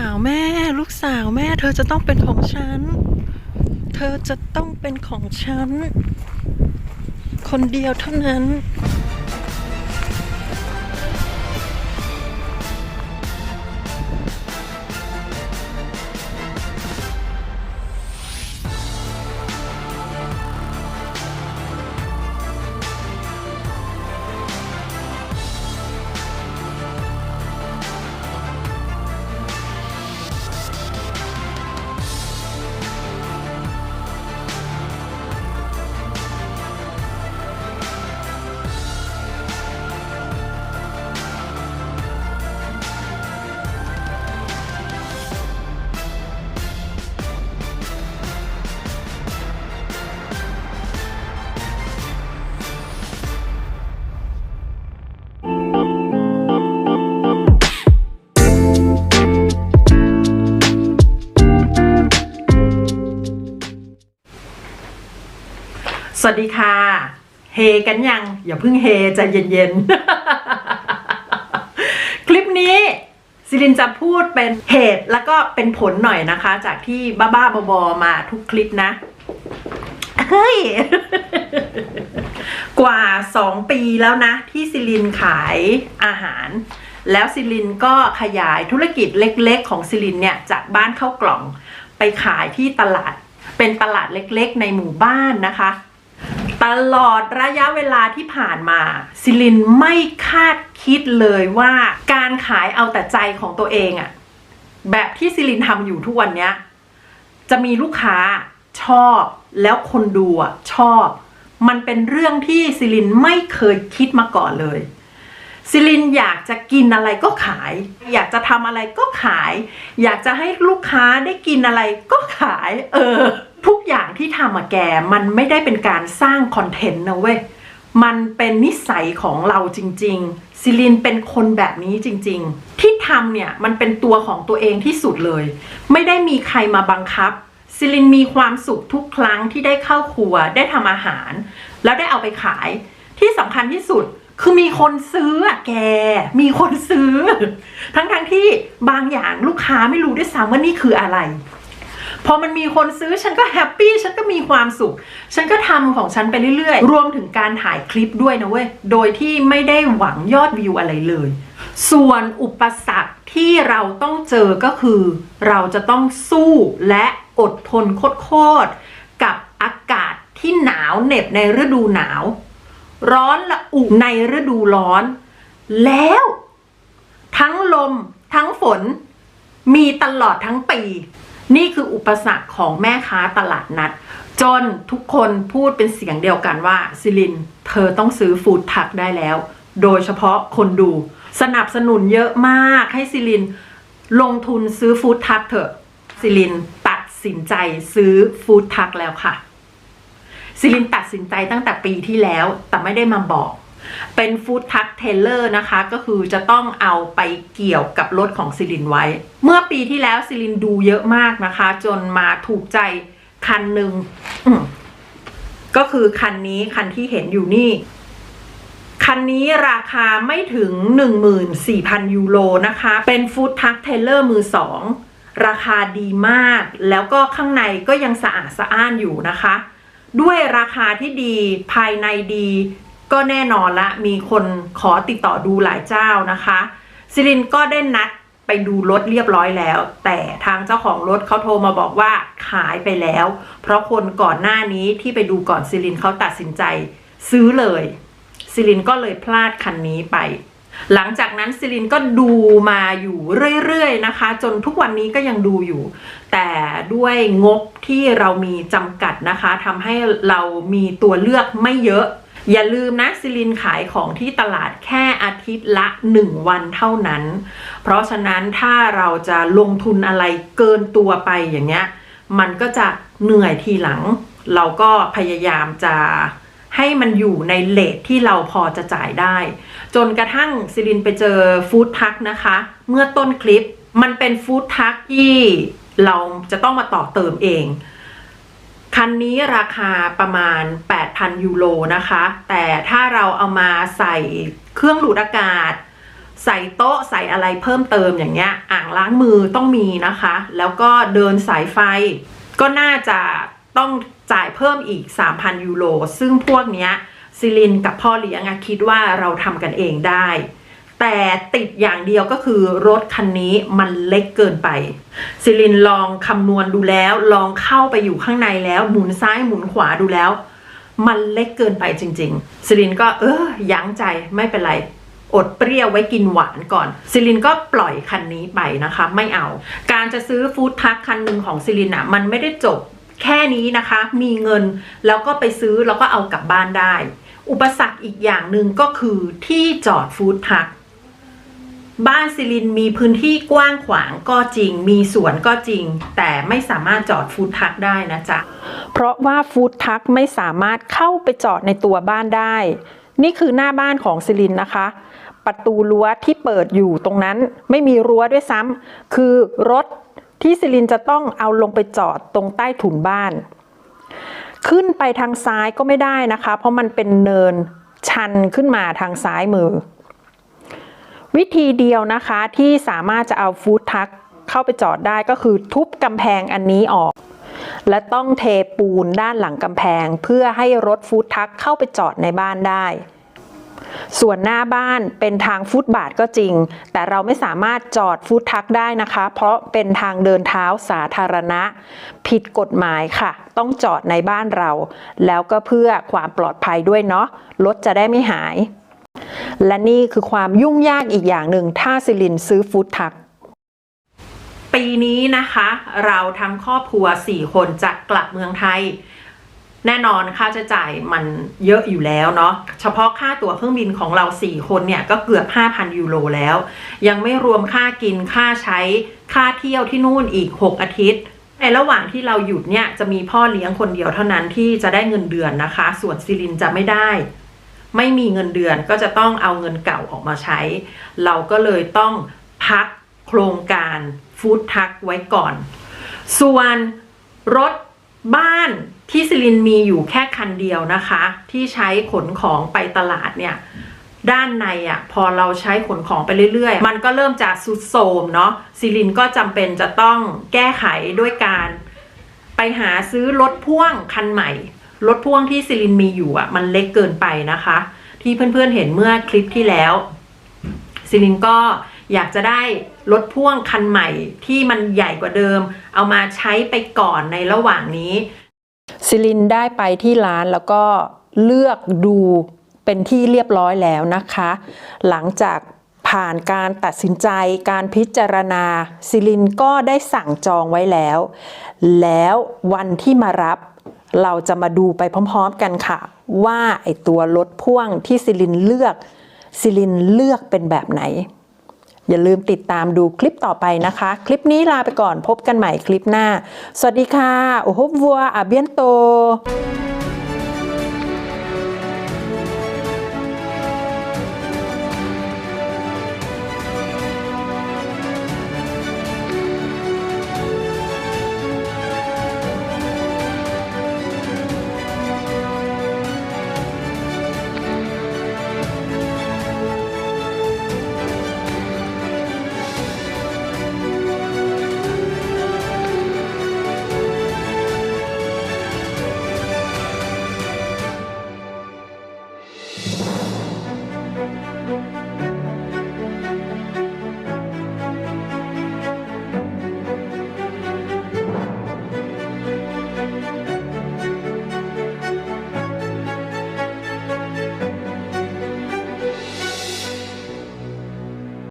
าวแม่ ลูกสาวแม่ เธอจะต้องเป็นของฉัน เธอจะต้องเป็นของฉัน คนเดียวเท่านั้น สวัสดีค่ะ เฮกันยัง อย่าเพิ่งเฮใจเย็นๆ คลิปนี้ซิลินจะพูดเป็นเหตุแล้วก็เป็นผลหน่อยนะคะ จากที่บ้าๆบอๆมาทุกคลิปนะ เฮ้ย กว่า 2 ปีแล้วนะ ที่ซิลินขายอาหาร แล้วซิลินก็ขยายธุรกิจเล็กๆ ของซิลินเนี่ย จากบ้านเข้ากล่องไปขายที่ตลาดเป็นตลาดเล็กๆ ในหมู่บ้านนะคะ ตลอดระยะเวลาที่ผ่านมา ซิลินไม่คาดคิดเลยว่าการขายเอาแต่ใจของตัวเองอะแบบที่ซิลินทำอยู่ทุกวันเนี้ย จะมีลูกค้าชอบแล้วคนดูอะชอบ มันเป็นเรื่องที่ซิลินไม่เคยคิดมาก่อนเลยซิลินอยากจะกินอะไรก็ขาย อยากจะทำอะไรก็ขาย อยากจะให้ลูกค้าได้กินอะไรก็ขาย เออ ทุกอย่างที่ทำอะแกมันไม่ได้เป็นการสร้างคอนเทนต์นะเว้ยมันเป็นนิสัยของเราจริง ๆ ซิลินเป็นคนแบบนี้จริง ๆ ที่ทำเนี่ยมันเป็นตัวของตัวเองที่สุดเลย ไม่ได้มีใครมาบังคับ ซิลินมีความสุขทุกครั้งที่ได้เข้าครัวได้ทำอาหาร แล้วได้เอาไปขาย ที่สำคัญที่สุดคือมีคนซื้ออะแก มีคนซื้อ ทั้งๆทที่บางอย่างลูกค้าไม่รู้ด้วยซ้ำว่านี่คืออะไร พอมันมีคนซื้อฉันก็แฮปปี้ฉันก็มีความสุข ฉันก็ทำของฉันไปเรื่อยๆ รวมถึงการถ่ายคลิปด้วยนะเว้ย โดยที่ไม่ได้หวังยอดวิวอะไรเลย ส่วนอุปสรรคที่เราต้องเจอก็คือ เราจะต้องสู้และอดทนโคตรๆกับอากาศที่หนาวเหน็บในฤดูหนาว ร้อนละอุในฤดูร้อน แล้ว ทั้งลมทั้งฝน มีตลอดทั้งปี นี่คืออุปสรรคของแม่ค้าตลาดนัด จนทุกคนพูดเป็นเสียงเดียวกันว่าซิลิน เธอต้องซื้อฟูดทักได้แล้ว โดยเฉพาะคนดู สนับสนุนเยอะมากให้ซิลิน ลงทุนซื้อฟูดทักเถอะซิลินตัดสินใจซื้อฟูดทักแล้วค่ะซิลินตัดสินใจตั้งแต่ปีที่แล้วแต่ไม่ได้มาบอก เป็นฟู้ดทักเทเลอร์นะคะ ก็คือจะต้องเอาไปเกี่ยวกับรถของซิลินไว้ เมื่อปีที่แล้วซิลินดูเยอะมากนะคะ จนมาถูกใจคันหนึ่งก็คือคันนี้คันที่เห็นอยู่นี่ คันนี้ราคาไม่ถึง 14,000 ยูโรนะคะ เป็นฟู้ดทักเทเลอร์มือสองราคาดีมาก แล้วก็ข้างในก็ยังสะอาดสะอ้านอยู่นะคะ ด้วยราคาที่ดีภายในดี ก็แน่นอนละมีคนขอติดต่อดูหลายเจ้านะคะซิลินก็ได้นัดไปดูรถเรียบร้อยแล้ว แต่ทางเจ้าของรถเขาโทรมาบอกว่าขายไปแล้ว เพราะคนก่อนหน้านี้ที่ไปดูก่อนซิลินเขาตัดสินใจซื้อเลยซิลินก็เลยพลาดคันนี้ไป หลังจากนั้นซิลินก็ดูมาอยู่เรื่อยๆนะคะ จนทุกวันนี้ก็ยังดูอยู่ แต่ด้วยงบที่เรามีจำกัดนะคะทำให้เรามีตัวเลือกไม่เยอะ อย่าลืมนะซิลินขายของที่ตลาดแค่อาทิตย์ละ 1 วันเท่านั้น เพราะฉะนั้นถ้าเราจะลงทุนอะไรเกินตัวไปอย่างเงี้ย มันก็จะเหนื่อยทีหลัง เราก็พยายามจะให้มันอยู่ในเลทที่เราพอจะจ่ายได้ จนกระทั่งซิลินไปเจอฟู้ดทักนะคะ เมื่อต้นคลิปมันเป็นฟู้ดทักที่เราจะต้องมาต่อเติมเอง คันนี้ราคาประมาณ 8,000 ยูโรนะคะ แต่ถ้าเราเอามาใส่เครื่องดูดอากาศ ใส่โต๊ะใส่อะไรเพิ่มเติมอย่างเงี้ย อ่างล้างมือต้องมีนะคะ แล้วก็เดินสายไฟ ก็น่าจะต้องจ่ายเพิ่มอีก 3,000 ยูโร ซึ่งพวกเนี้ยซิลินกับพ่อเลี้ยงคิดว่าเราทำกันเองได้ แต่ติดอย่างเดียวก็คือรถคันนี้มันเล็กเกินไปซิลินลองคำนวณดูแล้ว ลองเข้าไปอยู่ข้างในแล้วหมุนซ้ายหมุนขวาดูแล้ว มันเล็กเกินไปจริงๆซิลินก็เออยั้งใจไม่เป็นไรอดเปรี้ยวไว้กินหวานก่อน ซิลินก็ปล่อยคันนี้ไปนะคะ ไม่เอา การจะซื้อฟู้ดทัคคันหนึ่งของซิลินอะมันไม่ได้จบแค่นี้นะคะ มีเงินแล้วก็ไปซื้อแล้วก็เอากลับบ้านได้ อุปสรรคอีกอย่างหนึ่งก็คือที่จอดฟู้ดทัค บ้านซิลินมีพื้นที่กว้างขวางก็จริง มีสวนก็จริง แต่ไม่สามารถจอดฟู้ดทรัคได้นะจ๊ะ เพราะว่าฟู้ดทรัคไม่สามารถเข้าไปจอดในตัวบ้านได้ นี่คือหน้าบ้านของซิลินนะคะ ประตูรั้วที่เปิดอยู่ตรงนั้นไม่มีรั้วด้วยซ้ำคือรถที่ซิลินจะต้องเอาลงไปจอดตรงใต้ถุนบ้าน ขึ้นไปทางซ้ายก็ไม่ได้นะคะ เพราะมันเป็นเนินชันขึ้นมาทางซ้ายมือ วิธีเดียวนะคะที่สามารถจะเอาฟู้ดทรัคเข้าไปจอดได้ก็คือทุบกำแพงอันนี้ออก และต้องเทปูนด้านหลังกำแพง เพื่อให้รถฟู้ดทรัคเข้าไปจอดในบ้านได้ ส่วนหน้าบ้านเป็นทางฟุตบาทก็จริง แต่เราไม่สามารถจอดฟู้ดทรัคได้นะคะ เพราะเป็นทางเดินเท้าสาธารณะ ผิดกฎหมายค่ะ ต้องจอดในบ้านเรา แล้วก็เพื่อความปลอดภัยด้วยเนาะรถจะได้ไม่หาย และนี่คือความยุ่งยากอีกอย่างหนึ่งถ้าซิลินซื้อฟู้ดทรัคปีนี้นะคะ เราทั้งครอบครัว 4 คนจะกลับเมืองไทย แน่นอนค่าใช้จ่ายมันเยอะอยู่แล้วเนาะเฉพาะค่าตั๋วเครื่องบินของเรา 4 คนเนี่ย ก็เกือบ 5,000 ยูโรแล้ว ยังไม่รวมค่ากินค่าใช้ค่าเที่ยวที่นู่นอีก 6 อาทิตย์ในระหว่างที่เราหยุดเนี่ยจะมีพ่อเลี้ยงคนเดียวเท่านั้นที่จะได้เงินเดือนนะคะ ส่วนซิลินจะไม่ได้ ไม่มีเงินเดือนก็จะต้องเอาเงินเก่าออกมาใช้ เราก็เลยต้องพักโครงการฟู้ดทักไว้ก่อน ส่วนรถบ้านที่ซิลินมีอยู่แค่คันเดียวนะคะ ที่ใช้ขนของไปตลาดเนี่ยด้านในอะ่ะพอเราใช้ขนของไปเรื่อยๆ มันก็เริ่มจากสุดโทรมเนาะซิลินก็จำเป็นจะต้องแก้ไขด้วยการไปหาซื้อรถพ่วงคันใหม่ รถพ่วงที่ซิลินมีอยู่อะ มันเล็กเกินไปนะคะ ที่เพื่อนๆเห็นเมื่อคลิปที่แล้วซิลินก็อยากจะได้รถพ่วงคันใหม่ที่มันใหญ่กว่าเดิม เอามาใช้ไปก่อนในระหว่างนี้ซิลินได้ไปที่ร้านแล้วก็เลือกดูเป็นที่เรียบร้อยแล้วนะคะ หลังจากผ่านการตัดสินใจการพิจารณาซิลินก็ได้สั่งจองไว้แล้ว แล้ววันที่มารับ เราจะมาดูไปพร้อมๆกันค่ะ ว่าไอตัวรถพ่วงที่ซิลินเลือกซิลินเลือกเป็นแบบไหน อย่าลืมติดตามดูคลิปต่อไปนะคะ คลิปนี้ลาไปก่อนพบกันใหม่คลิปหน้า สวัสดีค่ะ โอ้โหวัวอาเบียนโต